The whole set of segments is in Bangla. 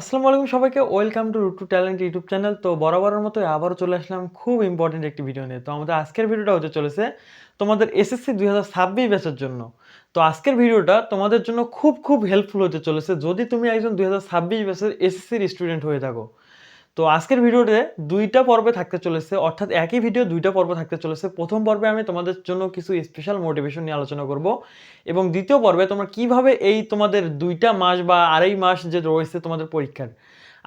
আসসালামু আলাইকুম সবাইকে, welcome to Root to Talent YouTube channel. তো বরাবরের মতো আবারও চলে আসলাম খুব ইম্পর্টেন্ট একটি ভিডিও নিয়ে। তো আমাদের আজকের ভিডিওটা হতে চলেছে তোমাদের এসএসসি দুই হাজার ছাব্বিশ ব্যাচের জন্য। তো আজকের ভিডিওটা তোমাদের জন্য খুব খুব হেল্পফুল হতে চলেছে যদি তুমি একজন দুই হাজার ছাব্বিশ ব্যাচের এসএসসির স্টুডেন্ট হয়ে থাকো। তো আজকের ভিডিওতে দুইটা পর্বে থাকতে চলেছে, অর্থাৎ একই ভিডিও দুইটা পর্ব থাকতে চলেছে। প্রথম পর্বে আমি তোমাদের জন্য কিছু স্পেশাল মোটিভেশন নিয়ে আলোচনা করব এবং দ্বিতীয় পর্বে তোমরা কীভাবে এই তোমাদের দুইটা মাস বা আড়াই মাস যে রয়েছে তোমাদের পরীক্ষার,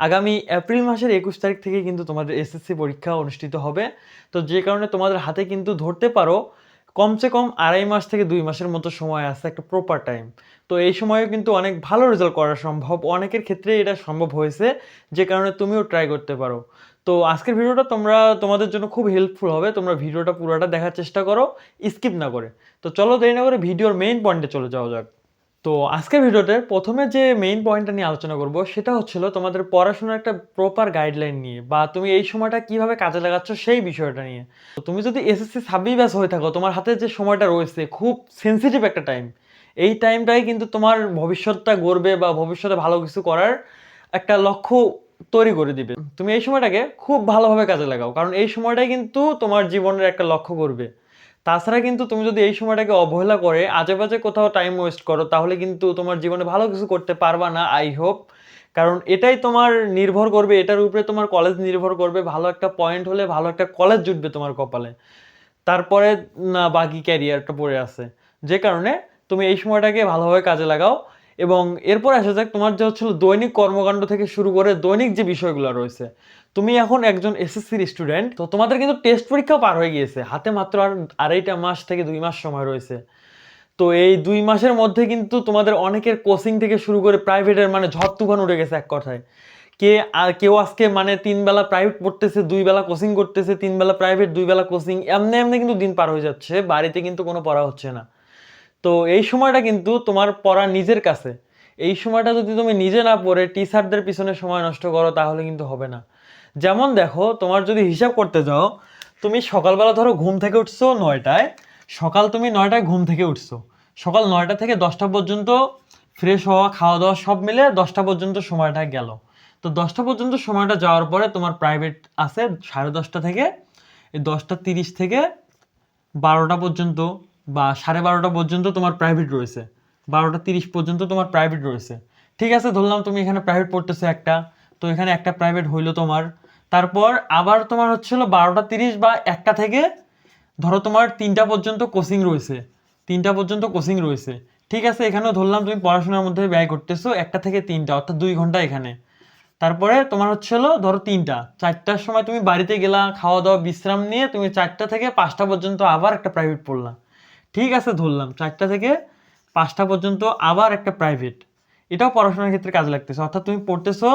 আগামী এপ্রিল মাসের একুশ তারিখ থেকে কিন্তু তোমাদের এসএসসি পরীক্ষা অনুষ্ঠিত হবে। তো যে কারণে তোমাদের হাতে কিন্তু ধরতে পারো, কমসে কম আড়াই মাস থেকে দুই মাসের মতো সময় আছে, একটা প্রপার টাইম তো এই সময়ে কিন্তু অনেক ভালো রেজাল্ট করা সম্ভব। অনেকের ক্ষেত্রে এটা সম্ভব হয়েছে, যে কারণে তুমিও ট্রাই করতে পারো। তো আজকের ভিডিওটা তোমরা, তোমাদের জন্য খুব হেল্পফুল হবে। তোমরা ভিডিওটা পুরোটা দেখার চেষ্টা করো স্কিপ না করে। তো চলো দেরি না করে ভিডিওর মেইন পয়েন্টে চলে যাওয়া যাক। তো আজকের ভিডিওতে প্রথমে যে মেইন পয়েন্টটা নিয়ে আলোচনা করব, সেটা হচ্ছিল তোমাদের পড়াশোনার একটা প্রপার গাইডলাইন নিয়ে, বা তুমি এই সময়টা কীভাবে কাজে লাগাচ্ছ সেই বিষয়টা নিয়ে। তুমি যদি এসএসসি ব্যাস হয়ে থাকো, তোমার হাতে যে সময়টা রয়েছে, খুব সেন্সিটিভ একটা টাইম এই টাইমটাই কিন্তু তোমার ভবিষ্যৎটা গড়বে বা ভবিষ্যতে ভালো কিছু করার একটা লক্ষ্য তৈরি করে দিবে। তুমি এই সময়টাকে খুব ভালোভাবে কাজে লাগাও, কারণ এই সময়টাই কিন্তু তোমার জীবনের একটা লক্ষ্য করবে। তাছাড়া কিন্তু তুমি যদি এই সময়টাকে অবহেলা করে আজে বাজে কোথাও টাইম ওয়েস্ট করো, তাহলে কিন্তু তোমার জীবনে ভালো কিছু করতে পারবা না আই হোপ কারণ এটাই তোমার নির্ভর করবে, এটার উপরে তোমার কলেজ নির্ভর করবে, ভালো একটা পয়েন্ট হলে ভালো একটা কলেজ জুটবে তোমার কপালে। তারপরে না বাকি ক্যারিয়ারটা পড়ে আছে। যে কারণে তুমি এই সময়টাকে ভালোভাবে কাজে লাগাও এবং এরপর আসা যাক তোমার যে হচ্ছিল দৈনিক কর্মকাণ্ড থেকে শুরু করে দৈনিক যে বিষয়গুলো রয়েছে। তুমি এখন একজন এসএসসির স্টুডেন্ট তো তোমাদের কিন্তু টেস্ট পরীক্ষাও পার হয়ে গিয়েছে। হাতে মাত্র আর আড়াইটা মাস থেকে দুই মাস সময় রয়েছে। তো এই দুই মাসের মধ্যে কিন্তু তোমাদের অনেকের কোচিং থেকে শুরু করে প্রাইভেটের মানে ঝড় তুফান উঠে গেছে এক কথায়। কে আর কেউ আজকে মানে তিন বেলা প্রাইভেট পড়তেছে, দুই বেলা কোচিং করতেছে, তিন বেলা প্রাইভেট দুই বেলা কোচিং এমনি এমনি কিন্তু দিন পার হয়ে যাচ্ছে। বাড়িতে কিন্তু কোনো পড়া হচ্ছে না। তো এই সময়টা কিন্তু তোমার পড়া নিজের কাছে। এই সময়টা যদি তুমি নিজে না পড়ে টিচারদের পিছনে সময় নষ্ট করো, তাহলে কিন্তু হবে না। যেমন দেখো, তোমার যদি হিসাব করতে যাও, তুমি সকালবেলা ধরো ঘুম থেকে উঠছো নয়টায়, সকাল তুমি নয়টায় ঘুম থেকে উঠছো। সকাল নয়টা থেকে দশটা পর্যন্ত ফ্রেশ হওয়া খাওয়া দাওয়া সব মিলে দশটা পর্যন্ত সময়টা গেল। তো দশটা পর্যন্ত সময়টা যাওয়ার পরে তোমার প্রাইভেট আছে সাড়ে দশটা থেকে দশটা তিরিশ থেকে বারোটা পর্যন্ত। বা সাড়ে বারোটা পর্যন্ত তোমার প্রাইভেট রয়েছে। বারোটা তিরিশ পর্যন্ত তোমার প্রাইভেট রয়েছে। ঠিক আছে, ধরলাম তুমি এখানে প্রাইভেট পড়তেছো একটা, তো এখানে একটা প্রাইভেট হইল তোমার। তারপর আবার তোমার হচ্ছিল বারোটা তিরিশ বা একটা থেকে ধরো তোমার তিনটা পর্যন্ত কোচিং রয়েছে। তিনটা পর্যন্ত কোচিং রয়েছে। ঠিক আছে, এখানেও ধরলাম তুমি পড়াশোনার মধ্যে ব্যয় করতেছো একটা থেকে তিনটা, অর্থাৎ দুই ঘণ্টা এখানে। তারপরে তোমার হচ্ছিল ধরো তিনটা, চারটার সময় তুমি বাড়িতে গেলা, খাওয়া দাওয়া, বিশ্রাম নিয়ে তুমি চারটা থেকে পাঁচটা পর্যন্ত আবার একটা প্রাইভেট পড়লাম ঠিক আছে, ধরলাম। চারটা থেকে পাঁচটা পর্যন্ত আবার একটা প্রাইভেট এটাও পড়াশোনার ক্ষেত্রে কাজে লাগতেছে। অর্থাৎ তুমি পড়তেছো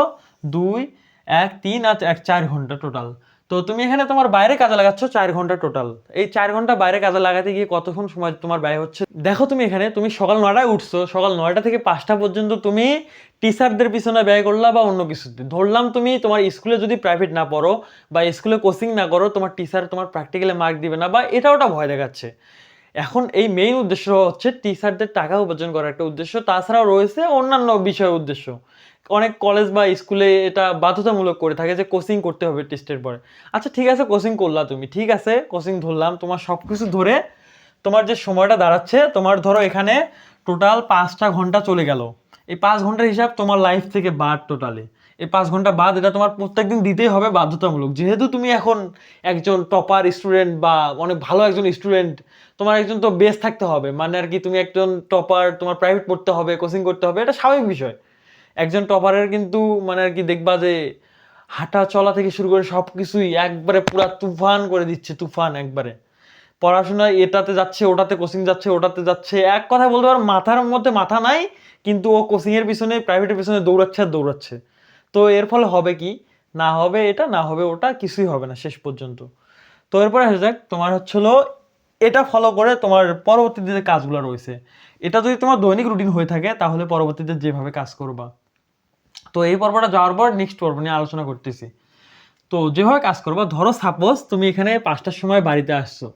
দুই, এক, তিন আর এক, চার ঘণ্টা টোটাল তো তুমি এখানে তোমার বাইরে কাজে লাগাচ্ছ চার ঘণ্টা টোটাল এই চার ঘণ্টা বাইরে কাজে লাগাতে গিয়ে কতক্ষণ সময় তোমার ব্যয় হচ্ছে? দেখো তুমি এখানে, তুমি সকাল নয়টায় উঠছো, সকাল নয়টা থেকে পাঁচটা পর্যন্ত তুমি টিচারদের পিছনে ব্যয় করলা বা অন্য কিছুতে ধরলাম তুমি তোমার স্কুলে যদি প্রাইভেট না পড়ো বা স্কুলে কোচিং না করো, তোমার টিচার তোমার প্র্যাকটিক্যালে মার্ক দিবে না বা এটা ওটা ভয় দেখাচ্ছে। এখন এই মেইন উদ্দেশ্য হচ্ছে টিচারদের টাকা উপার্জন করার একটা উদ্দেশ্য। তাছাড়াও রয়েছে অন্যান্য বিষয় উদ্দেশ্য। অনেক কলেজ বা স্কুলে এটা বাধ্যতামূলক করে থাকে যে কোচিং করতে হবে টেস্টের পরে। আচ্ছা ঠিক আছে কোচিং করলা তুমি। ঠিক আছে কোচিং ধরলাম। তোমার সব কিছু ধরে তোমার যে সময়টা দাঁড়াচ্ছে, তোমার ধরো এখানে টোটাল পাঁচটা ঘণ্টা চলে গেল। এই পাঁচ ঘণ্টার হিসাব তোমার লাইফ থেকে বাদ টোটালি এই পাঁচ ঘণ্টা বাদ এটা তোমার প্রত্যেকদিন দিতেই হবে বাধ্যতামূলক। যেহেতু তুমি এখন একজন টপার স্টুডেন্ট বা অনেক ভালো একজন স্টুডেন্ট তোমার একজন তো বেস থাকতে হবে। মানে আর কি তুমি একজন টপার তোমার প্রাইভেট পড়তে হবে কোচিং করতে হবে, এটা স্বাভাবিক বিষয়। একজন টপারের কিন্তু মানে আর কি দেখবা যে হাঁটা চলা থেকে শুরু করে সব কিছুই একবারে পুরা তুফান করে দিচ্ছে, তুফান একবারে। পড়াশোনায় এটাতে যাচ্ছে, ওটাতে কোচিং যাচ্ছে, ওটাতে যাচ্ছে। এক কথায় বলতে পারো, মাথার মধ্যে মাথা নাই, কিন্তু ও কোচিংয়ের পিছনে প্রাইভেটের পিছনে দৌড়াচ্ছে আর দৌড়াচ্ছে। তো এর ফলে হবে কি? না হবে এটা, না হবে ওটা, কিছুই হবে না শেষ পর্যন্ত। তো এরপরে আসা যাক, তোমার হচ্ছিল এটা ফলো করে তোমার পরবর্তীতে যে কাজগুলো রয়েছে। এটা যদি তোমার দৈনিক রুটিন হয়ে থাকে, তাহলে পরবর্তীতে যেভাবে কাজ করবা। তো এই পর্বটা যাওয়ার পর নেক্সট পর্ব নিয়ে আলোচনা করতেছি। তো যেভাবে কাজ করবা, ধরো সাপোজ তুমি এখানে পাঁচটার সময় বাড়িতে আসছো।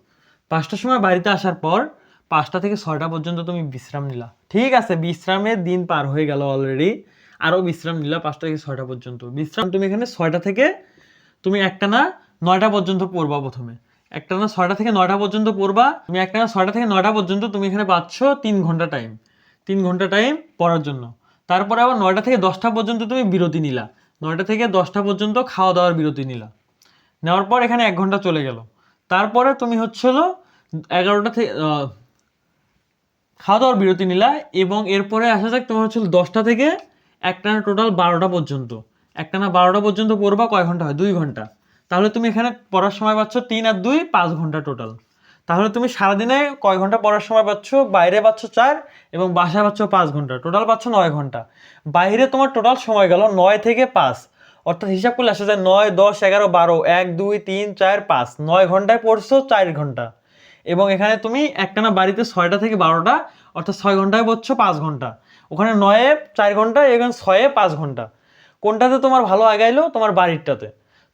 পাঁচটার সময় বাড়িতে আসার পর পাঁচটা থেকে ছয়টা পর্যন্ত তুমি বিশ্রাম নিলা। ঠিক আছে, বিশ্রামের দিন পার হয়ে গেল অলরেডি আরও বিশ্রাম নিলা পাঁচটা থেকে ছয়টা পর্যন্ত। বিশ্রাম তুমি এখানে ছয়টা থেকে তুমি একটা না নয়টা পর্যন্ত পড়বা প্রথমে। একটা না ছয়টা থেকে নয়টা পর্যন্ত পড়বা, তুমি একটা না ছয়টা থেকে নয়টা পর্যন্ত তুমি এখানে পাচ্ছ তিন ঘণ্টা টাইম তিন ঘণ্টা টাইম পড়ার জন্য। তারপরে আবার নয়টা থেকে দশটা পর্যন্ত তুমি বিরতি নিলা। নয়টা থেকে দশটা পর্যন্ত খাওয়া দাওয়ার বিরতি নিলা। নেওয়ার পর এখানে এক ঘণ্টা চলে গেল। তারপরে তুমি হচ্ছিল এগারোটা থেকে খাওয়া দাওয়ার বিরতি নিলা এবং এরপরে আসা যাক তোমার হচ্ছিল দশটা থেকে একটানা টোটাল বারোটা পর্যন্ত। একটানা বারোটা পর্যন্ত পড়বা কয় ঘণ্টা হয়? দুই ঘণ্টা। তাহলে তুমি এখানে পড়ার সময় পাচ্ছ তিন আর দুই, পাঁচ ঘণ্টা টোটাল তাহলে তুমি সারাদিনে কয় ঘণ্টা পড়ার সময় পাচ্ছ? বাইরে পাচ্ছ চার এবং বাসায় পাচ্ছ পাঁচ ঘণ্টা। টোটাল পাচ্ছ নয় ঘণ্টা। বাইরে তোমার টোটাল সময় গেল নয় থেকে পাঁচ। অর্থাৎ হিসাব করলে আসা যায় নয়, দশ, এগারো, বারো, এক, দুই, তিন, চার, পাঁচ। নয় ঘন্টায় পড়ছো চার ঘণ্টা। এবং এখানে তুমি একটানা বাড়িতে ছয়টা থেকে বারোটা, অর্থাৎ ছয় ঘন্টায় পড়ছো পাঁচ ঘণ্টা। ওখানে নয়ে চার ঘণ্টা, এখানে ছয়ে পাঁচ ঘণ্টা। কোনটাতে তোমার ভালো আগাইলো? তোমার বাড়িরটাতে।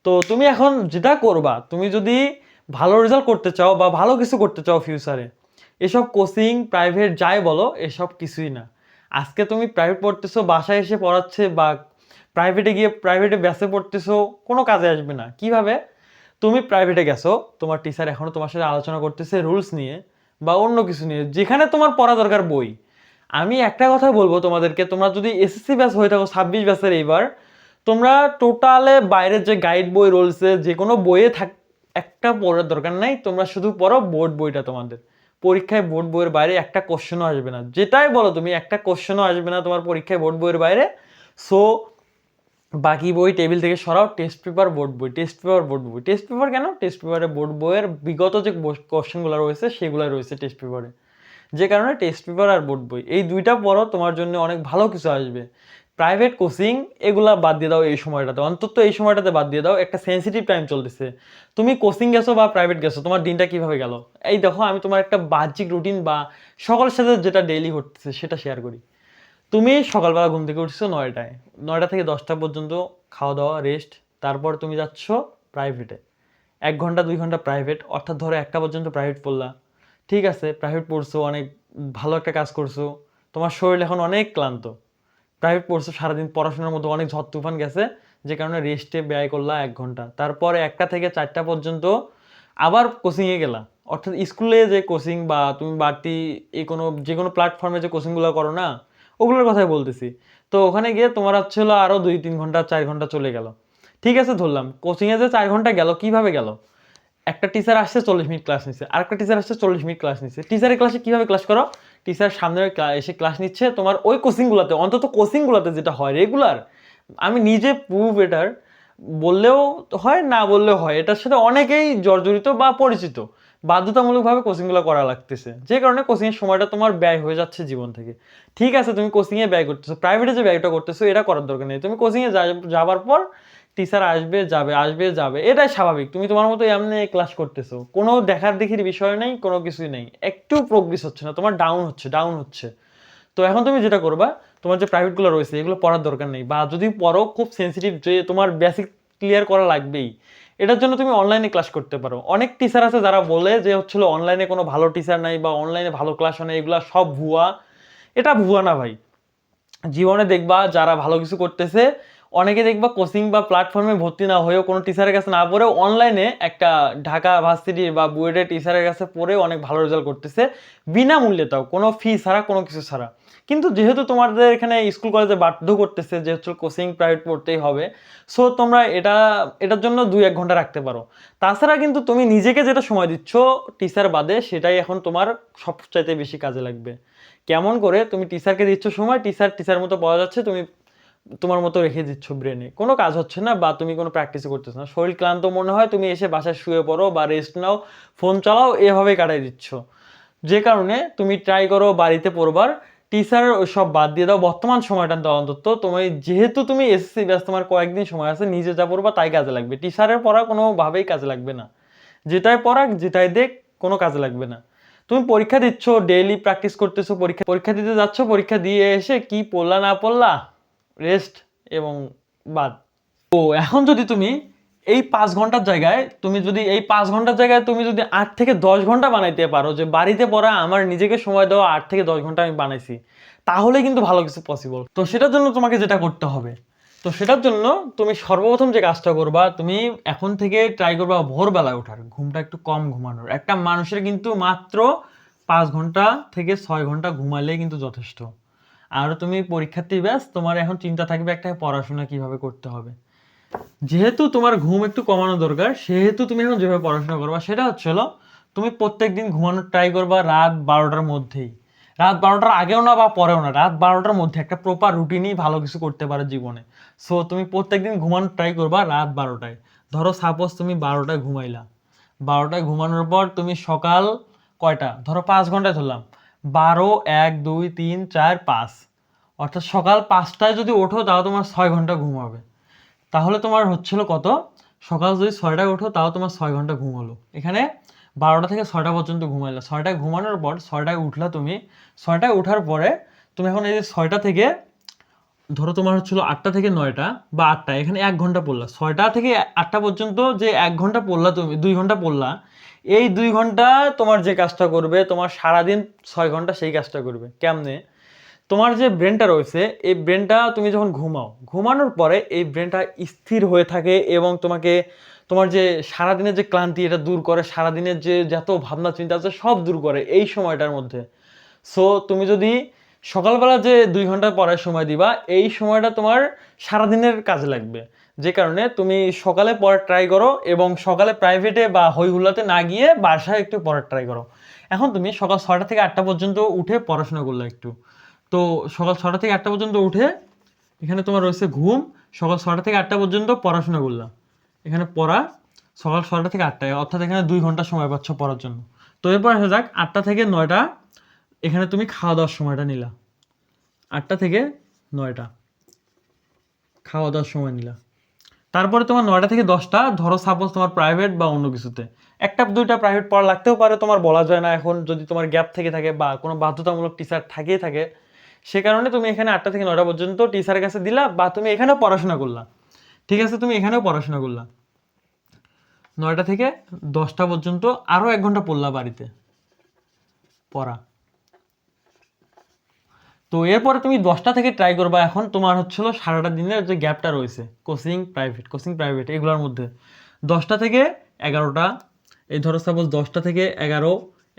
তো তুমি এখন যেটা করবা, তুমি যদি ভালো রেজাল্ট করতে চাও বা ভালো কিছু করতে চাও ফিউচারে এসব কোচিং প্রাইভেট যাই বলো, এসব কিছুই না। আজকে তুমি প্রাইভেট পড়তেছো, বাসায় এসে পড়াচ্ছে বা প্রাইভেটে গিয়ে প্রাইভেটে ব্যাসে পড়তেছো, কোনো কাজে আসবে না। কীভাবে? তুমি প্রাইভেটে গেছো, তোমার টিচার এখনও তোমার সাথে আলোচনা করতেছে রুলস নিয়ে বা অন্য কিছু নিয়ে। যেখানে তোমার পড়া দরকার বই। আমি একটা কথা বলব তোমাদেরকে, তোমরা যদি এসএসসি ব্যাচ হয়ে থাকো, ছাব্বিশ ব্যাচের এইবার, তোমরা টোটালে বাইরের যে গাইড বই রয়েছে, যে কোনো বইয়ে থাক, একটা পড়ার দরকার নাই, তোমরা শুধু পড়ো বোর্ড বইটা তোমাদের। পরীক্ষায় বোর্ড বইয়ের বাইরে একটা কোশ্চেনও আসবে না। যেটাই বলো তুমি, একটা কোশ্চেনও আসবে না তোমার পরীক্ষায় বোর্ড বইয়ের বাইরে। সো বাকি বই টেবিল থেকে সরাও টেস্ট পেপার বোর্ড বই টেস্ট পেপার বোর্ড বই। টেস্ট পেপার কেন? টেস্ট পেপারে বোর্ড বইয়ের বিগত যে কোশ্চেনগুলো রয়েছে, সেগুলো রয়েছে টেস্ট পেপারে যে কারণে টেস্ট পেপার আর বোর্ড বই। এই দুইটা পড়ো, তোমার জন্য অনেক ভালো কিছু আসবে। প্রাইভেট কোচিং এগুলা বাদ দিয়ে দাও এই সময়টাতে। অন্তত এই সময়টাতে বাদ দিয়ে দাও। একটা সেন্সিটিভ টাইম চলতেছে। তুমি কোচিং গেছো বা প্রাইভেট গেছো, তোমার দিনটা কীভাবে গেল? এই দেখো, আমি তোমার একটা বাহ্যিক রুটিন বা সকলের সাথে যেটা ডেইলি ঘটতেছে, সেটা শেয়ার করি। তুমি সকালবেলা ঘুম থেকে উঠছো নয়টায়। নয়টা থেকে দশটা পর্যন্ত খাওয়া দাওয়া রেস্ট তারপর তুমি যাচ্ছ প্রাইভেটে এক ঘণ্টা, দুই ঘণ্টা প্রাইভেট অর্থাৎ ধরো একটা পর্যন্ত প্রাইভেট পড়লা। ঠিক আছে প্রাইভেট পড়ছো, অনেক ভালো একটা কাজ করছ, তোমার শরীর এখন অনেক ক্লান্ত। প্রাইভেট পড়ছো, সারাদিন পড়াশোনার মধ্যে অনেক ঝড় তুফান গেছে, যে কারণে রেস্টে ব্যয় করলা এক ঘণ্টা। তারপরে একটা থেকে চারটা পর্যন্ত আবার কোচিংয়ে গেলা। অর্থাৎ স্কুলে যে কোচিং বা তুমি বাড়তি এই কোনো, যে কোনো প্ল্যাটফর্মে যে কোচিংগুলো করো না, ওগুলোর কথাই বলতেছি। তো ওখানে গিয়ে তোমার হচ্ছে হলো আরও দুই, তিন ঘণ্টা, চার ঘণ্টা চলে গেল। ঠিক আছে, ধরলাম। কোচিংয়ে যে চার ঘণ্টা গেল, কীভাবে গেল? একটা টিচার আসছে চল্লিশ মিনিট ক্লাস নিচ্ছে আর একটা টিচার আসছে চল্লিশ মিনিট ক্লাস নিচ্ছে টিচারের ক্লাসে কীভাবে ক্লাস করো? টিচার সামনে এসে ক্লাস নিচ্ছে তোমার ওই কোচিংগুলোতে অন্তত কোচিংগুলোতে যেটা হয় রেগুলার আমি নিজে প্রুভ এটার, বললেও হয়, না বললেও হয়। এটার সাথে অনেকেই জর্জরিত বা পরিচিত। বাধ্যতামূলকভাবে কোচিংগুলো করা লাগতেছে। যে কারণে কোচিংয়ের সময়টা তোমার ব্যয় হয়ে যাচ্ছে জীবন থেকে। ঠিক আছে, তুমি কোচিংয়ে ব্যয় করতেছো প্রাইভেটে যে ব্যয়টা করতেছো, এটা করার দরকার নেই। তুমি কোচিংয়ে যাবার পর টিচার আসবে, যাবে আসবে, যাবে। এটাই স্বাভাবিক। তুমি তোমার মতো এমনি ক্লাস করতেছো। কোনো দেখার দেখির বিষয় নেই, কোনো কিছুই নেই। একটু প্রোগ্রেস হচ্ছে না। তোমার ডাউন হচ্ছে ডাউন হচ্ছে। তো এখন তুমি যেটা করবা, তোমার যে প্রাইভেটগুলো রয়েছে, এগুলো পড়ার দরকার নেই। বা যদি পড়ো, খুব সেন্সিটিভ যে তোমার বেসিক ক্লিয়ার করা লাগবেই। এটার জন্য তুমি অনলাইনে ক্লাস করতে পারো। অনেক টিচার আছে যারা বলে যে হচ্ছিল অনলাইনে কোনো ভালো টিচার নাই বা অনলাইনে ভালো ক্লাস হয় না এগুলো সব ভুয়া। এটা ভুয়া না ভাই। জীবনে দেখবা যারা ভালো কিছু করতেছে অনেকে দেখবা কোচিং বা প্ল্যাটফর্মে ভর্তি না হয়েও কোনো টিচারের কাছে না পড়েও অনলাইনে একটা ঢাকা ভার্সিটির বা বুয়েটের টিচারের কাছে পড়ে অনেক ভালো রেজাল্ট করতেছে, বিনামূল্যে তাও, কোনো ফি ছাড়া, কোনো কিছু ছাড়া। কিন্তু যেহেতু তোমাদের এখানে স্কুল কলেজে বাধ্য করতেছে যে হচ্ছে কোচিং প্রাইভেট পড়তেই হবে সো তোমরা এটা, এটার জন্য দুই এক ঘণ্টা রাখতে পারো। তাছাড়া কিন্তু তুমি নিজেকে যেটা সময় দিচ্ছ টিচার বাদে, সেটাই এখন তোমার সবচাইতে বেশি কাজে লাগবে। কেমন করে? তুমি টিচারকে দিচ্ছ সময় টিচার টিচার মতো পাওয়া যাচ্ছে, তুমি তোমার মতো রেখে দিচ্ছ ব্রেনে কোনো কাজ হচ্ছে না বা তুমি কোনো প্র্যাকটিস করতেছ না। শরীর ক্লান্ত মনে হয়, তুমি এসে বাসায় শুয়ে পড়ো বা রেস্ট নাও ফোন চালাও এভাবেই কাটাই দিচ্ছ। যে কারণে তুমি ট্রাই করো বাড়িতে পড়বার। টিচার সব বাদ দিয়ে দাও। বর্তমান সময়টা দাও অন্তত। তুমি যেহেতু তুমি এসএসসি ব্যাস তোমার কয়েকদিন সময় আছে, নিজে যা পড়বা তাই কাজে লাগবে। টিচারের পড়া কোনোভাবেই কাজে লাগবে না। যেটাই পড়াক, যেটাই দেখ, কোনো কাজে লাগবে না। তুমি পরীক্ষা দিচ্ছ ডেইলি প্র্যাকটিস করতেছো, পরীক্ষা পরীক্ষা দিতে যাচ্ছ, পরীক্ষা দিয়ে এসে কি পড়লা, না পড়লা? রেস্ট এবং বাদ। তো এখন যদি তুমি এই পাঁচ ঘণ্টার জায়গায়, তুমি যদি এই পাঁচ ঘণ্টার জায়গায় তুমি যদি আট থেকে দশ ঘণ্টা বানাইতে পারো, যে বাড়িতে পড়া আমার নিজেকে সময় দেওয়া আট থেকে দশ ঘণ্টা আমি বানাইছি, তাহলে কিন্তু ভালো কিছু পসিবল তো সেটার জন্য তোমাকে যেটা করতে হবে, তো সেটার জন্য তুমি সর্বপ্রথম যে কাজটা করবা, তুমি এখন থেকে ট্রাই করবা ভোরবেলায় ওঠার, ঘুমটা একটু কম ঘুমানোর। একটা মানুষের কিন্তু মাত্র পাঁচ ঘণ্টা থেকে ছয় ঘণ্টা ঘুমালে কিন্তু যথেষ্ট। আর তুমি পরীক্ষার্থী ব্যাস, তোমার এখন চিন্তা থাকবে একটা পড়াশোনা কীভাবে করতে হবে। যেহেতু তোমার ঘুম একটু কমানো দরকার, সেহেতু তুমি এখন যেভাবে পড়াশোনা করবা, সেটা হচ্ছে হলো, তুমি প্রত্যেক দিন ঘুমানোর ট্রাই করবা রাত বারোটার মধ্যেই। রাত বারোটার আগেও না বা পরেও না, রাত বারোটার মধ্যে একটা প্রপার রুটিনই ভালো কিছু করতে পারো জীবনে। সো তুমি প্রত্যেকদিন ঘুমানোর ট্রাই করবা রাত বারোটায়। ধরো সাপোজ তুমি বারোটায় ঘুমাইলা। বারোটায় ঘুমানোর পর তুমি সকাল কয়টা? ধরো পাঁচ ঘন্টায় ধরলাম। বারো, এক, দুই, তিন, চার, পাঁচ। অর্থাৎ সকাল পাঁচটায় যদি ওঠো, তাও তোমার ছয় ঘণ্টা ঘুম হবে। তাহলে তোমার হচ্ছিল কত? সকাল যদি ছয়টায় ওঠো, তাও তোমার ছয় ঘণ্টা ঘুম হলো। এখানে বারোটা থেকে ছয়টা পর্যন্ত ঘুমাইলা। ছয়টায় ঘুমানোর পর, ছয়টায় উঠলা তুমি। ছয়টায় ওঠার পরে, তুমি এখন এই যে ছয়টা থেকে ধরো তোমার হচ্ছিল আটটা থেকে নয়টা বা আটটা, এখানে এক ঘণ্টা পড়লা। ছয়টা থেকে আটটা পর্যন্ত যে এক ঘণ্টা পড়লা তুমি, দুই ঘণ্টা পড়লা, এই দুই ঘণ্টা তোমার যে কাজটা করবে, তোমার সারাদিন ছয় ঘণ্টা সেই কাজটা করবে। কেমনে? তোমার যে ব্রেনটা রয়েছে, এই ব্রেনটা তুমি যখন ঘুমাও, ঘুমানোর পরে এই ব্রেনটা স্থির হয়ে থাকে এবং তোমাকে, তোমার যে সারাদিনের যে ক্লান্তি এটা দূর করে, সারাদিনের যে যত ভাবনা চিন্তা আছে সব দূর করে এই সময়টার মধ্যে। সো তুমি যদি সকালবেলা যে দুই ঘণ্টা পড়ার সময় দিবা, এই সময়টা তোমার সারাদিনের কাজে লাগবে। যে কারণে তুমি সকালে পড়ার ট্রাই করো এবং সকালে প্রাইভেটে বা হইহুল্লাতে না গিয়ে বাসায় একটু পড়ার ট্রাই করো। এখন তুমি সকাল ছটা থেকে আটটা পর্যন্ত উঠে পড়াশোনা করলে একটু। তো সকাল ছটা থেকে আটটা পর্যন্ত উঠে এখানে তোমার রয়েছে ঘুম, সকাল ছটা থেকে আটটা পর্যন্ত পড়াশোনা করলাম এখানে পড়া, সকাল ছটা থেকে আটটায়, অর্থাৎ এখানে দুই ঘণ্টা সময় পাচ্ছ পড়ার জন্য। তো এরপর আসা যাক, আটটা থেকে নয়টা এখানে তুমি খাওয়া দাওয়ার সময়টা নিলা। আটটা থেকে নয়টা। খাওয়া দাওয়ার সময় নিলা। তারপরে তোমার নয়টা থেকে দশটা, ধরো সাপোজ তোমার প্রাইভেট বা অন্য কিছুতে। একটা দুইটা প্রাইভেট পড়া লাগতেও পারে, তোমার বলা যায় না। এখন যদি তোমার গ্যাপ থেকে থাকে বা কোনো বাধ্যতামূলক টিচার থাকেই থাকে, সে কারণে তুমি এখানে আটটা থেকে নয়টা পর্যন্ত টিচারের কাছে দিলা বা তুমি এখানেও পড়াশোনা করলা। ঠিক আছে? তুমি এখানেও পড়াশোনা করলা। নয়টা থেকে দশটা পর্যন্ত আরও এক ঘণ্টা পড়লা বাড়িতে। পড়া। তো এরপরে তুমি দশটা থেকে ট্রাই করবা এখন। তোমার হচ্ছিল সারাটা দিনের যে গ্যাপটা রয়েছে কোচিং প্রাইভেট কোচিং প্রাইভেট এগুলোর মধ্যে। দশটা থেকে এগারোটা, এই ধরো সাপোজ দশটা থেকে এগারো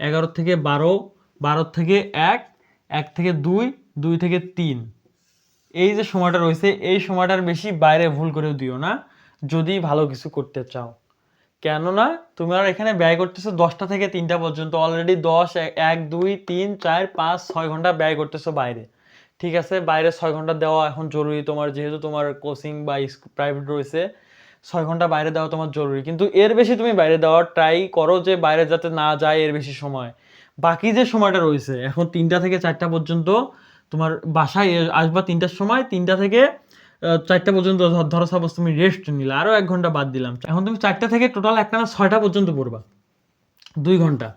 এগারো থেকে বারো বারো থেকে এক এক থেকে দুই দুই থেকে তিন। এই যে সময়টা রয়েছে, এই সময়টার বেশি বাইরে ভুল করেও দিও না, যদি ভালো কিছু করতে চাও। কেননা তুমি আর এখানে ব্যয় করতেছো দশটা থেকে তিনটা পর্যন্ত। অলরেডি দশ এক, দুই, তিন, চার, পাঁচ, ছয় ঘণ্টা ব্যয় করতেছো বাইরে। ঠিক আছে, বাইরে ছয় ঘণ্টা দেওয়া এখন জরুরি তোমার, যেহেতু তোমার কোচিং বা প্রাইভেট রয়েছে, ছয় ঘণ্টা বাইরে দেওয়া তোমার জরুরি। কিন্তু এর বেশি তুমি বাইরে দেওয়ার ট্রাই করো যে বাইরে যাতে না যায় এর বেশি সময়। বাকি যে সময়টা রয়েছে, এখন তিনটা থেকে চারটা পর্যন্ত তোমার বাসায় আসবা তিনটার সময়, তিনটা থেকে চারটা পর্যন্ত ধরো সাপোজ তুমি রেস্ট নিলে আরও এক ঘণ্টা বাদ দিলাম। এখন তুমি চারটা থেকে টোটাল একটা না ছয়টা পর্যন্ত পড়বা। দুই ঘণ্টা।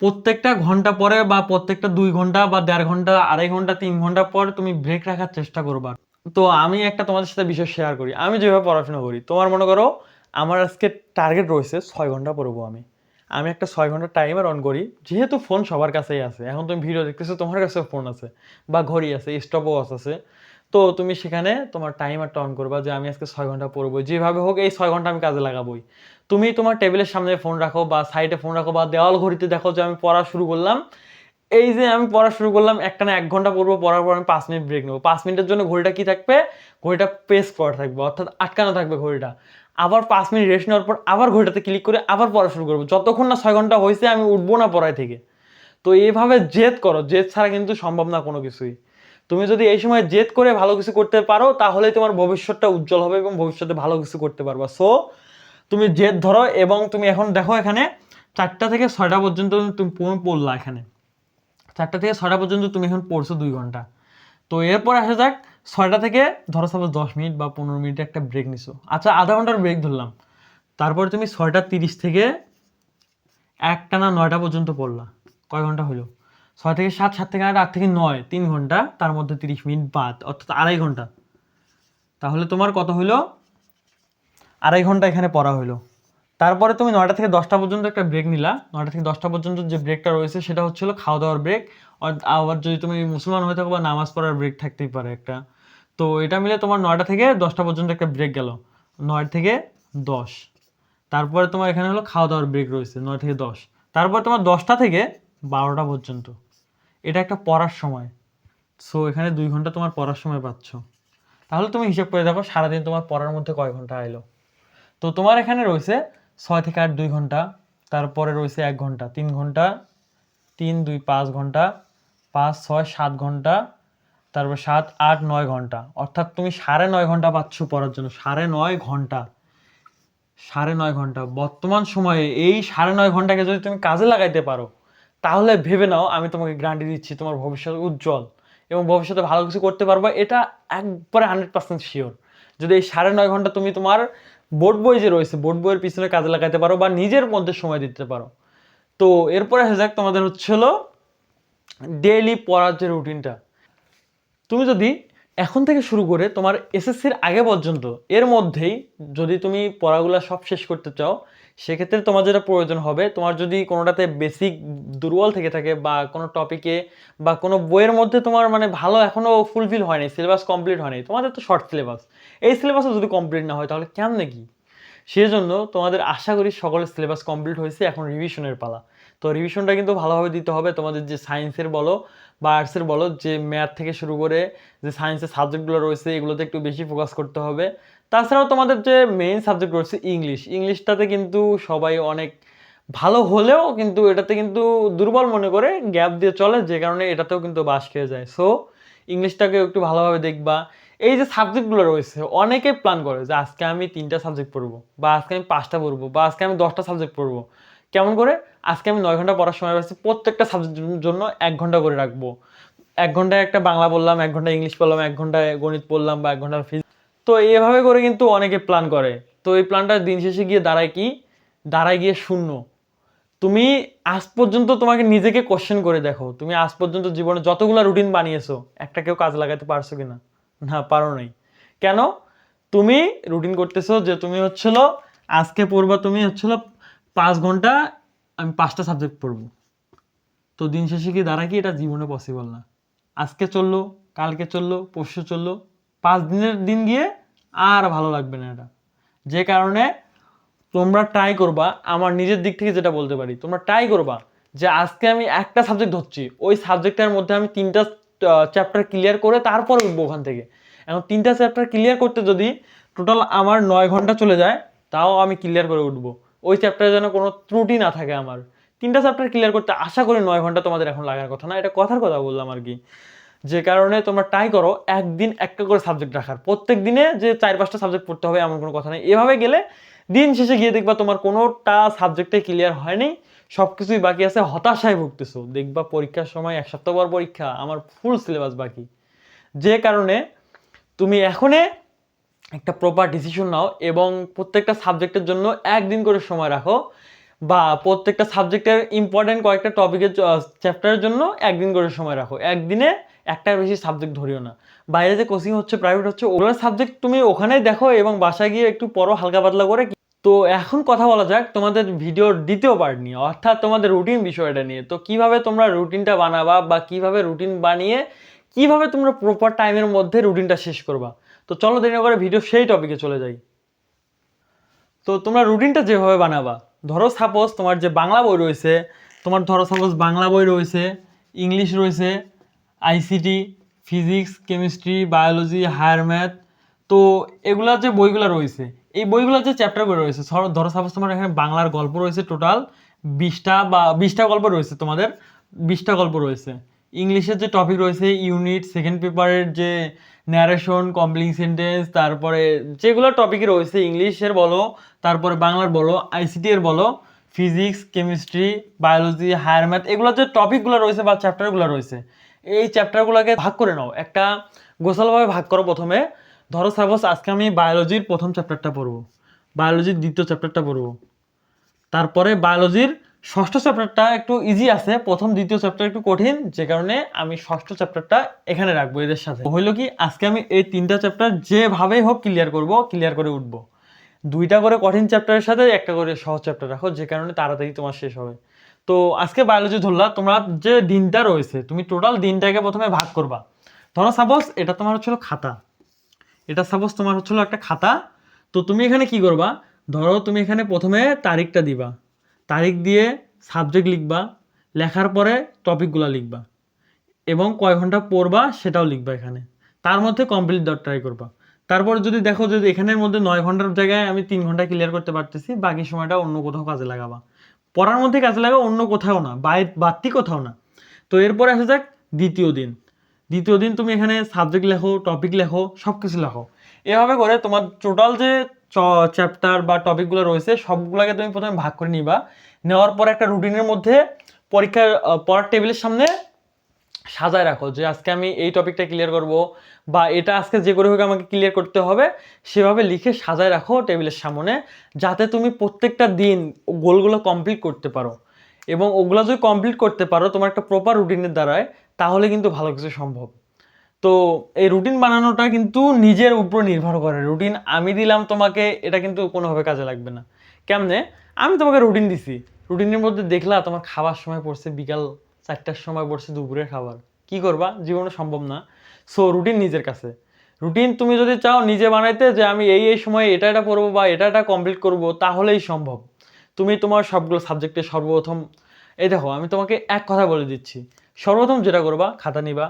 প্রত্যেকটা ঘণ্টা পরে বা প্রত্যেকটা দুই ঘণ্টা বা দেড় ঘণ্টা, আড়াই ঘণ্টা, তিন ঘণ্টা পর তুমি ব্রেক রাখার চেষ্টা করবা। তো আমি একটা তোমাদের সাথে বিষয় শেয়ার করি। আমি যেভাবে পড়াশোনা করি, তোমার মনে করো আমার আজকে টার্গেট রয়েছে ছয় ঘণ্টা পড়ব আমি। আমি একটা ছয় ঘণ্টা টাইমার অন করি। যেহেতু ফোন সবার কাছেই আছে, এখন তুমি ভিডিও দেখতেছো, তোমার কাছেও ফোন আছে বা ঘড়ি আছে স্টপ ওয়াচ আছে। তো তুমি সেখানে তোমার টাইমারটা অন করবা যে আমি আজকে ছয় ঘণ্টা পড়ব। যেভাবে হোক এই ছয় ঘণ্টা আমি কাজে লাগাবোই। তুমি তোমার টেবিলের সামনে ফোন রাখো বা সাইডে ফোন রাখো বা দেওয়াল ঘড়িতে দেখো যে আমি পড়া শুরু করলাম। এই যে আমি পড়া শুরু করলাম, একটা না এক ঘণ্টা পড়ব, পড়ার পর আমি পাঁচ মিনিট ব্রেক নেব। পাঁচ মিনিটের জন্য ঘড়িটা কি থাকবে? ঘড়িটা প্রেস করা থাকবে, অর্থাৎ আটকানো থাকবে ঘড়িটা। আবার পাঁচ মিনিট রেস্ট নেওয়ার পর আবার ঘড়িটাতে ক্লিক করে আবার পড়া শুরু করব। যতক্ষণ না ছয় ঘণ্টা হয়েছে আমি উঠবো না পড়ায় থেকে। তো এইভাবে জেদ করো, জেদ ছাড়া কিন্তু সম্ভব না কোনো কিছুই। তুমি যদি এই সময় জেদ করে ভালো কিছু করতে পারো, তাহলেই তোমার ভবিষ্যৎটা উজ্জ্বল হবে এবং ভবিষ্যতে ভালো কিছু করতে পারবা। সো তুমি জেদ ধরো এবং তুমি এখন দেখো এখানে চারটা থেকে ছয়টা পর্যন্ত তুমি তুমি পড়লা এখানে। চারটা থেকে ছয়টা পর্যন্ত তুমি এখন পড়ছো দুই ঘণ্টা। তো এরপর আসা যাক, ছয়টা থেকে ধরো সাপোজ দশ মিনিট বা পনেরো মিনিট একটা ব্রেক নিছো। আচ্ছা আধা ঘণ্টার ব্রেক ধরলাম। তারপরে তুমি ছয়টা তিরিশ থেকে একটা না নয়টা পর্যন্ত পড়লা। কয় ঘণ্টা হলো? ছয় থেকে সাত সাত থেকে আট আট থেকে নয়, তিন ঘণ্টা, তার মধ্যে তিরিশ মিনিট বাদ, অর্থাৎ আড়াই ঘণ্টা। তাহলে তোমার কত হলো আড়াই ঘণ্টা এখানে পড়া হলো তারপরে তুমি নয়টা থেকে দশটা পর্যন্ত একটা ব্রেক নিলা। নয়টা থেকে দশটা পর্যন্ত যে ব্রেকটা রয়েছে, সেটা হচ্ছিল খাওয়া দাওয়ার ব্রেক আবার যদি তুমি মুসলমান হয়ে থাকো বা নামাজ পড়ার ব্রেক থাকতেই পারে একটা। তো এটা মিলে তোমার নয়টা থেকে দশটা পর্যন্ত একটা ব্রেক গেল। নয় থেকে দশ। তারপরে তোমার এখানে হলো খাওয়া দাওয়ার ব্রেক রয়েছে, নয় থেকে দশ। তারপরে তোমার দশটা থেকে বারোটা পর্যন্ত। এটা একটা পড়ার সময়। সো এখানে দুই ঘণ্টা তোমার পড়ার সময় পাচ্ছ। তাহলে তুমি হিসেব করে দেখো, সারাদিন তোমার পড়ার মধ্যে কয় ঘণ্টা এলো তো তোমার এখানে রয়েছে ছয় থেকে আট, দুই ঘণ্টা, তারপরে রয়েছে এক ঘণ্টা, তিন ঘণ্টা, তিন, দুই, পাঁচ ঘণ্টা, পাঁচ, ছয়, সাত ঘণ্টা, তারপর সাত, আট, নয় ঘণ্টা। অর্থাৎ তুমি সাড়ে নয় ঘণ্টা পাচ্ছ পড়ার জন্য। সাড়ে নয় ঘণ্টা। সাড়ে নয় ঘণ্টা। বর্তমান সময়ে এই সাড়ে নয় ঘন্টাকে যদি তুমি কাজে লাগাইতে পারো তাহলে ভেবে নাও, আমি তোমাকে গ্যারান্টি দিচ্ছি তোমার ভবিষ্যৎ উজ্জ্বল এবং ভবিষ্যতে ভালো কিছু করতে পারবে, এটা একবারে হান্ড্রেড পার্সেন্ট শিওর যদি এই সাড়ে নয় ঘণ্টা তুমি তোমার বোর্ড বই যে রয়েছে বোর্ড বইয়ের পিছনে কাজে লাগাইতে পারো বা নিজের মধ্যে সময় দিতে পারো। তো এরপরে আসা যাক, তোমাদের হচ্ছে হলো ডেইলি পড়ার যে রুটিনটা তুমি যদি এখন থেকে শুরু করে তোমার এসএসসির আগে পর্যন্ত, এর মধ্যেই যদি তুমি পড়াগুলো সব শেষ করতে চাও সেক্ষেত্রে তোমার যেটা প্রয়োজন হবে, তোমার যদি কোনোটাতে বেসিক দুর্বল থেকে থাকে বা কোনো টপিকে বা কোনো বইয়ের মধ্যে তোমার মানে ভালো এখনও ফুলফিল হয়নি সিলেবাস কমপ্লিট হয়নি, তোমাদের তো শর্ট সিলেবাস এই সিলেবাসও যদি কমপ্লিট না হয় তাহলে কেমনে কি? সেজন্য তোমাদের আশা করি সকলের সিলেবাস কমপ্লিট হয়েছে, এখন রিভিশনের পালা। তো রিভিশনটা কিন্তু ভালোভাবে দিতে হবে, তোমাদের যে সায়েন্সের বলো বা আর্টসের বলো, যে ম্যাথ থেকে শুরু করে যে সায়েন্সের সাবজেক্টগুলো রয়েছে, এগুলোতে একটু বেশি ফোকাস করতে হবে। তাছাড়াও তোমাদের যে মেইন সাবজেক্ট রয়েছে ইংলিশ ইংলিশটাতে কিন্তু সবাই অনেক ভালো হলেও কিন্তু এটাতে কিন্তু দুর্বল মনে করে গ্যাপ দিয়ে চলে, যে কারণে এটাতেও কিন্তু বাস খেয়ে যায়। সো ইংলিশটাকে একটু ভালোভাবে দেখবা। এই যে সাবজেক্টগুলো রয়েছে, অনেকে প্ল্যান করে যে আজকে আমি তিনটা সাবজেক্ট পড়ব, বা আজকে আমি পাঁচটা পড়ব, বা আজকে আমি দশটা সাবজেক্ট পড়ব। কেমন করে? আজকে আমি নয় ঘণ্টা পড়ার সময় পাচ্ছি, প্রত্যেকটা সাবজেক্টের জন্য এক ঘণ্টা করে রাখব। এক ঘন্টায় একটা বাংলা বললাম এক ঘণ্টা ইংলিশ পড়লাম, এক ঘন্টায় গণিত পড়লাম, বা এক ঘণ্টা ফিজিক্স তো এভাবে করে কিন্তু অনেকে প্ল্যান করে। তো এই প্ল্যানটা দিন শেষে গিয়ে দাঁড়ায় কি? দাঁড়ায় গিয়ে শূন্য। তুমি আজ পর্যন্ত তোমাকে নিজেকে কোশ্চেন করে দেখো। তুমি আজ পর্যন্ত জীবনে যতগুলো রুটিন বানিয়েছো, একটা কেউ কাজ লাগাতে পারছ কিনা? না, পারো নাই। কেন? তুমি রুটিন করতেছো যে তুমি হচ্ছিল, আজকে পড়বা তুমি হচ্ছিল পাঁচ ঘণ্টা, আমি পাঁচটা সাবজেক্ট পড়ব। তো দিন শেষে কি দাঁড়া কি? এটা জীবনে পসিবল না। আজকে চলল, কালকে চলল, পরশু চলল, পাঁচ দিনের দিন গিয়ে আর ভালো লাগবে না এটা। যে কারণে তোমরা ট্রাই করবা, আমার নিজের দিক থেকে যেটা বলতে পারি, তোমরা ট্রাই করবা যে আজকে আমি একটা সাবজেক্ট ধরছি, ওই সাবজেক্টের মধ্যে আমি তিনটা চ্যাপ্টার ক্লিয়ার করে তারপর উঠবো ওখান থেকে। এখন তিনটা চ্যাপ্টার ক্লিয়ার করতে যদি টোটাল আমার নয় ঘণ্টা চলে যায়, তাও আমি ক্লিয়ার করে উঠবো। ওই চ্যাপ্টারে যেন কোনো ত্রুটি না থাকে আমার। তিনটা চ্যাপ্টার ক্লিয়ার করতে আশা করি নয় ঘণ্টা তোমাদের এখন লাগার কথা না, এটা কথার কথা বললাম আর কি। যে কারণে তোমরা ট্রাই করো একদিন একটা করে সাবজেক্ট রাখার। প্রত্যেক দিনে যে চার পাঁচটা সাবজেক্ট পড়তে হবে এমন কোনো কথা নেই। এভাবে গেলে দিন শেষে গিয়ে দেখবা তোমার কোনোটা সাবজেক্টে ক্লিয়ার হয়নি সব কিছুই বাকি আছে, হতাশায় ভুগতেছো। দেখবা পরীক্ষার সময় এক সপ্তাহ পর পরীক্ষা, আমার ফুল সিলেবাস বাকি। যে কারণে তুমি এখনে একটা প্রপার ডিসিশন নাও এবং প্রত্যেকটা সাবজেক্টের জন্য একদিন করে সময় রাখো বা প্রত্যেকটা সাবজেক্টের ইম্পর্টেন্ট কয়েকটা টপিকের চ্যাপ্টারের জন্য একদিন করে সময় রাখো। একদিনে একটার বেশি সাবজেক্ট ধরিও না। বাইরে যে কোচিং হচ্ছে প্রাইভেট হচ্ছে, ওগুলো সাবজেক্ট তুমি ওখানেই দেখো এবং বাসায় গিয়ে একটু পড়ো, হালকা পাতলা করে। তো এখন কথা বলা যাক, তোমাদের ভিডিওর দ্বিতীয় পার্ট নিয়ে, অর্থাৎ তোমাদের রুটিন বিষয়টা নিয়ে। তো কীভাবে তোমরা রুটিনটা বানাবা বা কীভাবে রুটিন বানিয়ে, কীভাবে তোমরা প্রপার টাইমের মধ্যে রুটিনটা শেষ করবা? তো চলো দেরি করে ভিডিও সেই টপিকে চলে যাই। তো তোমরা রুটিনটা যেভাবে বানাবা, ধরো সাপোজ তোমার যে বাংলা বই রয়েছে, তোমার ধরো সাপোজ বাংলা বই রয়েছে ইংলিশ রয়েছে ICT, physics, chemistry, biology, higher math, তো এগুলা যে বইগুলো রয়েছে, এই বইগুলোর যে চ্যাপ্টারগুলো রয়েছে ধরো- সাপোজ তোমার এখানে বাংলার গল্প রয়েছে টোটাল বিশটা বা বিশটা গল্প রয়েছে তোমাদের, বিশটা গল্প রয়েছে। ইংলিশের যে টপিক রয়েছে ইউনিট সেকেন্ড পেপারের যে ন্যারেশন কমপ্লিং সেন্টেন্স তারপরে যেগুলো টপিক রয়েছে, ইংলিশের বলো, তারপরে বাংলার বলো, আইসিটি এর বলো physics chemistry biology higher math এগুলো যে টপিকগুলো রয়েছে বা চ্যাপ্টারগুলো রয়েছে এই চ্যাপ্টারগুলোকে ভাগ করে নাও। একটা গোছালভাবে ভাগ করো প্রথমে। ধরো সাপোজ আজকে আমি বায়োলজির প্রথম চ্যাপ্টারটা পড়ব। বায়োলজির দ্বিতীয় চ্যাপ্টারটা পড়ব। তারপরে বায়োলজির ষষ্ঠ চ্যাপ্টারটা একটু ইজি আছে। প্রথম, দ্বিতীয় চ্যাপ্টার একটু কঠিন, যে কারণে আমি ষষ্ঠ চ্যাপ্টারটা এখানে রাখব এদের সাথে। হইল কি, আজকে আমি এই তিনটা চ্যাপ্টার যেভাবেই হোক ক্লিয়ার করব ক্লিয়ার করে উঠবো। দুইটা করে কঠিন চ্যাপ্টারের সাথে একটা করে সহজ চ্যাপ্টার রাখো, যে কারণে তাড়াতাড়ি তোমার শেষ হবে। তো আজকে বায়োলজি ধরলা, তোমরা যে দিনটা রয়েছে, তুমি টোটাল দিনটাকে প্রথমে ভাগ করবা। ধরো সাপোজ এটা তোমার হচ্ছিল খাতা। এটা সাপোজ তোমার হচ্ছিল একটা খাতা। তো তুমি এখানে কি করবা? ধরো তুমি এখানে প্রথমে তারিখটা দিবা। তারিখ দিয়ে সাবজেক্ট লিখবা। লেখার পরে টপিকগুলো লিখবা। এবং কয় ঘণ্টা পড়বা সেটাও লিখবা এখানে। তার মধ্যে কমপ্লিট দেওয়ার ট্রাই করবা। তারপর যদি দেখো যদি এখানের মধ্যে নয় ঘণ্টার জায়গায় আমি তিন ঘণ্টা ক্লিয়ার করতে পারতেছি, বাকি সময়টা অন্য কোথাও কাজে লাগাবা। পড়ার মধ্যে কাজে লাগে অন্য কোথাও না বাড়তি কোথাও না। তো এরপরে আসা যাক দ্বিতীয় দিন। দ্বিতীয় দিন তুমি এখানে সাবজেক্ট লেখো টপিক লেখো সব কিছু লেখো। এভাবে করে তোমার টোটাল যে চ্যাপ্টার বা টপিকগুলো রয়েছে, সবগুলোকে তুমি প্রথমে ভাগ করে নিবা। নেওয়ার পর একটা রুটিনের মধ্যে পরীক্ষার পড়ার টেবিলের সামনে সাজায় রাখো যে আজকে আমি এই টপিকটা ক্লিয়ার করব বা এটা আজকে যে করে হোক আমাকে ক্লিয়ার করতে হবে, সেভাবে লিখে সাজায় রাখো টেবিলের সামনে যাতে তুমি প্রত্যেকটা দিন গোলগুলো কমপ্লিট করতে পারো। এবং ওগুলো যদি কমপ্লিট করতে পারো তোমার একটা প্রপার রুটিনের দ্বারায়, তাহলে কিন্তু ভালো কিছু সম্ভব। তো এই রুটিন বানানোটা কিন্তু নিজের উপর নির্ভর করে। রুটিন আমি দিলাম তোমাকে, এটা কিন্তু কোনোভাবে কাজে লাগবে না। কেমনে? আমি তোমাকে রুটিন দিছি। রুটিনের মধ্যে দেখলা তোমার খাবার সময় পড়ছে বিকাল চারটার সময় পড়ছে দুপুরের খাবার। কি করবা? জীবনে সম্ভব না। সো রুটিন নিজের কাছে। রুটিন তুমি যদি চাও নিজে বানাইতে যে আমি এই এই সময় এটা এটা পড়ব বা এটা এটা কমপ্লিট করব, তাহলেই সম্ভব। তুমি তোমার সবগুলো সাবজেক্টে সর্বপ্রথম, এই দেখো, আমি তোমাকে এক কথা বলে দিচ্ছি। সর্বপ্রথম যেটা করবা, খাতা নিবা।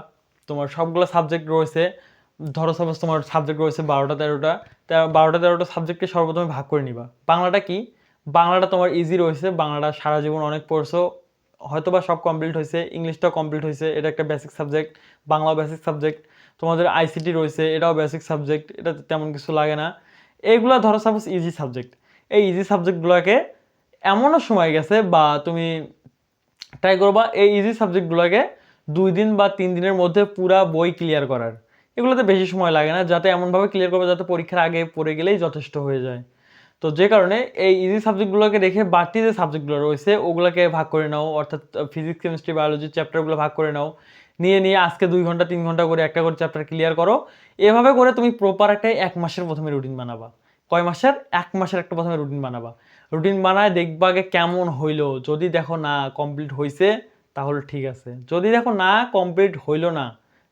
তোমার সবগুলো সাবজেক্ট রয়েছে। ধরো সাপোজ তোমার সাবজেক্ট রয়েছে বারোটা, তেরোটা। বারোটা, তেরোটা সাবজেক্টকে সর্বপ্রথমে ভাগ করে নিবা। বাংলাটা কি? বাংলাটা তোমার ইজি রয়েছে। বাংলাটা সারা জীবন অনেক পড়ছো। হয়তো বা সব কমপ্লিট হয়েছে ইংলিশটাও কমপ্লিট হয়েছে এটা একটা basic subject Bangla basic subject তোমাদের আইসিটি রয়েছে, এটাও বেসিক সাবজেক্ট এটা তেমন কিছু লাগে না। এইগুলো ধরো সাপোজ ইজি সাবজেক্ট এই ইজি সাবজেক্টগুলোকে এমনও সময় গেছে বা তুমি ট্রাই করবা, এই ইজি সাবজেক্টগুলোকে দুই দিন বা তিন দিনের মধ্যে পুরা বই ক্লিয়ার করার। এগুলোতে বেশি সময় লাগে না, যাতে এমনভাবে ক্লিয়ার করবে যাতে পরীক্ষার আগে পড়ে গেলেই যথেষ্ট হয়ে যায়। তো যে কারণে এই ইজি সাবজেক্টগুলোকে রেখে বাড়তি যে সাবজেক্টগুলো রয়েছে, ওগুলোকে ভাগ করে নাও, অর্থাৎ ফিজিক্স কেমিস্ট্রি বায়োলজির চ্যাপ্টারগুলো ভাগ করে নাও। নিয়ে নিয়ে আজকে দুই ঘণ্টা, তিন ঘণ্টা করে একটা করে চ্যাপ্টার ক্লিয়ার করো। এভাবে করে তুমি প্রপার একটা এক মাসের প্রথমে রুটিন বানাবা। কয় মাসের? এক মাসের একটা প্রথমে রুটিন বানাবা। রুটিন বানায় দেখবা আগে কেমন হইল। যদি দেখো না কমপ্লিট হয়েছে তাহলে ঠিক আছে। যদি দেখো না কমপ্লিট হইল না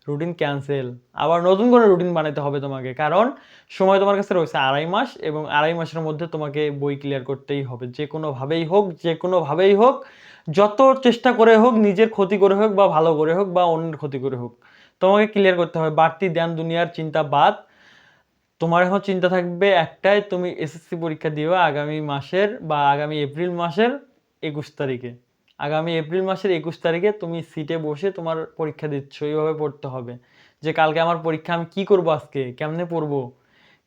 রুটিন ক্যান্সেল। আবার নতুন করে রুটিন বানাতে হবে তোমাকে, কারণ সময় তোমার কাছে রয়েছে আড়াই মাস এবং আড়াই মাসের মধ্যে তোমাকে বই ক্লিয়ার করতেই হবে। যে কোনোভাবেই হোক, যে কোনোভাবেই হোক, যত চেষ্টা করে হোক, নিজের ক্ষতি করে হোক বা ভালো করে হোক বা অন্যের ক্ষতি করে হোক, তোমাকে ক্লিয়ার করতে হবে। বাড়তি ধ্যান দুনিয়ার চিন্তা বাদ। তোমার এখন চিন্তা থাকবে একটাই, তুমি এসএসসি পরীক্ষা দিবে আগামী মাসের বা আগামী এপ্রিল মাসের একুশ তারিখে। আগামী এপ্রিল মাসের একুশ তারিখে তুমি সিটে বসে তোমার পরীক্ষা দিচ্ছ, এইভাবে পড়তে হবে। যে কালকে আমার পরীক্ষা আমি কি করব আজকে? কেমনে পড়ব?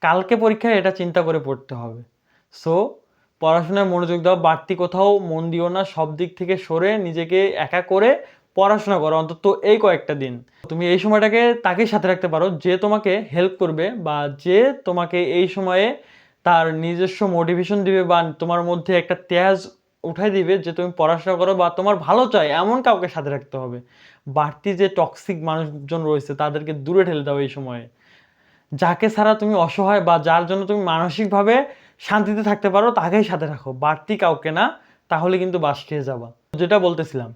কালকে পরীক্ষা এটা চিন্তা করে পড়তে হবে। সো পড়াশোনায় মনোযোগ দাও, বাড়তি কোথাও মন দিও না, সব দিক থেকে সরে নিজেকে একা করে পড়াশোনা করো, অন্তত এই কয়েকটা দিন। তুমি এই সময়টাকে তাকেই সাথে রাখতে পারো, যে তোমাকে হেল্প করবে বা যে তোমাকে এই সময়ে তার নিজস্ব মোটিভেশন দিবে বা তোমার মধ্যে একটা তেজ উঠাই দিবে যে তুমি পড়াশোনা করো বা তোমার ভালো চাই, এমন কাউকে সাথে রাখতে হবে। বাড়তি যে টক্সিক মানুষজন রয়েছে, তাদেরকে দূরে ঠেলে দাও এই সময়ে। যাকে ছাড়া তুমি অসহায় বা যার জন্য তুমি মানসিকভাবে শান্তিতে থাকতে পারো, তাকেই সাথে রাখো। বাড়তি কাউকে না, তাহলে কিন্তু বাস খেয়ে যাবা। যেটা বলতেছিলাম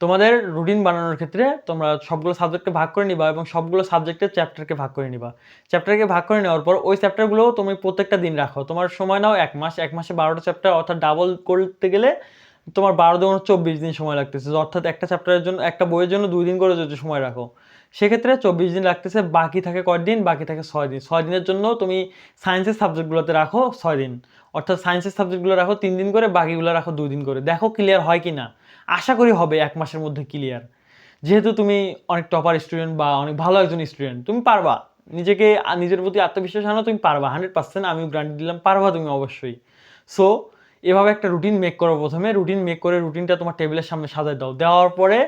তোমাদের রুটিন বানানোর ক্ষেত্রে তোমরা সবগুলো সাবজেক্টকে ভাগ করে নিবা এবং সবগুলো সাবজেক্টের চ্যাপ্টারকে ভাগ করে নিবা। চ্যাপ্টারকে ভাগ করে নেওয়ার পর ওই চ্যাপ্টারগুলো তুমি প্রত্যেকটা দিন রাখো। তোমার সময় নাও এক মাস, এক মাসে বারোটা চ্যাপ্টার অর্থাৎ ডাবল করতে গেলে তোমার বারো দিন চব্বিশ দিন সময় লাগতেছে। অর্থাৎ একটা চ্যাপ্টারের জন্য, একটা বইয়ের জন্য দুই দিন করে যদি সময় রাখো, সেক্ষেত্রে চব্বিশ দিন লাগতেছে, বাকি থাকে কয় দিন? বাকি থাকে ছয় দিন। ছয় দিনের জন্য তুমি সায়েন্সের সাবজেক্টগুলোতে রাখো ছয় দিন। অর্থাৎ সায়েন্সের সাবজেক্টগুলো রাখো তিন দিন করে, বাকিগুলো রাখো দুই দিন করে। দেখো ক্লিয়ার হয় কি না আশা করি হবে এক মাসের মধ্যে ক্লিয়ার যেহেতু তুমি অনেক টপার স্টুডেন্ট বা অনেক ভালো একজন স্টুডেন্ট তুমি পারবা। নিজেকে, নিজের প্রতি আত্মবিশ্বাস আনো তুমি পারবা। হান্ড্রেড পার্সেন্ট আমি গ্রান্ট দিলাম, পারবা তুমি অবশ্যই। সো এভাবে একটা রুটিন মেক করো প্রথমে। রুটিন মেক করে রুটিনটা তোমার টেবিলের সামনে সাজাই দাও। দেওয়ার পরে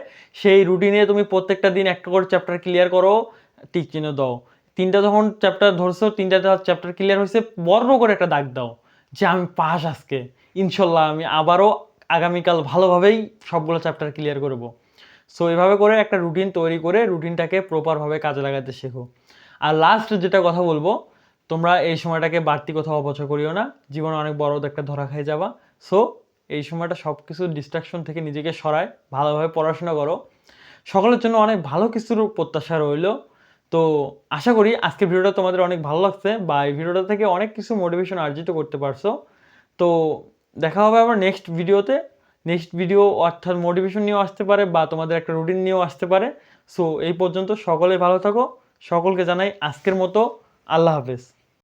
সেই রুটিনে তুমি প্রত্যেকটা দিন একটা করে চ্যাপ্টার ক্লিয়ার করো টিক চিহ্ন দাও। তিনটা যখন চ্যাপ্টার ধরছো, তিনটা চ্যাপ্টার ক্লিয়ার হয়েছে বড় করে একটা দাগ দাও। যে আমি পাস আজকে। ইনশাল্লাহ আমি আবারও আগামীকাল ভালোভাবেই সবগুলো চ্যাপ্টার ক্লিয়ার করব। সো এভাবে করে একটা রুটিন তৈরি করে রুটিনটাকে প্রপারভাবে কাজে লাগাতে শেখো। আর লাস্ট যেটা কথা বলব, তোমরা এই সময়টাকে বাড়তি কোথাও অপচয় করিও না। জীবনে অনেক বড় একটা ধরা খাই যাবা। সো এই সময়টা সব কিছু ডিস্ট্রাকশন থেকে নিজেকে সরায়, ভালোভাবে পড়াশোনা করো। সকলের জন্য অনেক ভালো কিছুর প্রত্যাশা রইল। তো, আশা করি আজকের ভিডিওটা তোমাদের অনেক ভালো লাগছে বা এই ভিডিওটা থেকে অনেক কিছু মোটিভেশন আর্জিত করতে পারছ। তো দেখা হবে আবার নেক্সট ভিডিওতে নেক্সট ভিডিও অর্থাৎ মোটিভেশন নিয়েও আসতে পারে বা তোমাদের একটা রুটিন নিয়েও আসতে পারে। সো এই পর্যন্ত সকলে ভালো থাকো। সকলকে জানাই আজকের মতো। আল্লাহ হাফেজ।